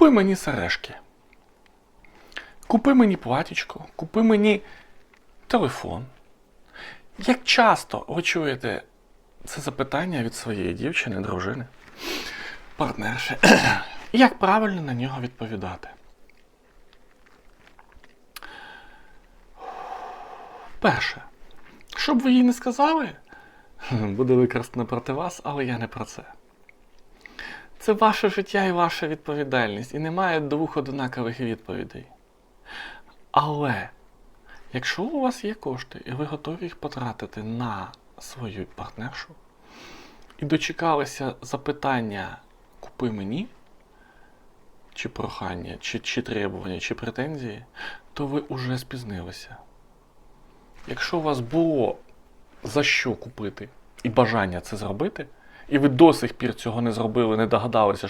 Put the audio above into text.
Купи мені сережки. Купи мені платічко, купи мені телефон. Як часто ви чуєте це запитання від своєї дівчини, дружини, партнерши? Як правильно на нього відповідати? Перше, щоб ви їй не сказали, буде використано проти вас, але я не про це. Це ваше життя і ваша відповідальність, і немає двох однакових відповідей. Але якщо у вас є кошти, і ви готові їх потратити на свою партнершу, і дочекалися запитання купи мені, чи прохання, чи, чи требування, чи претензії, то ви уже спізнилися. Якщо у вас було за що купити і бажання це зробити, і ви до сих пір цього не зробили, не догадалися,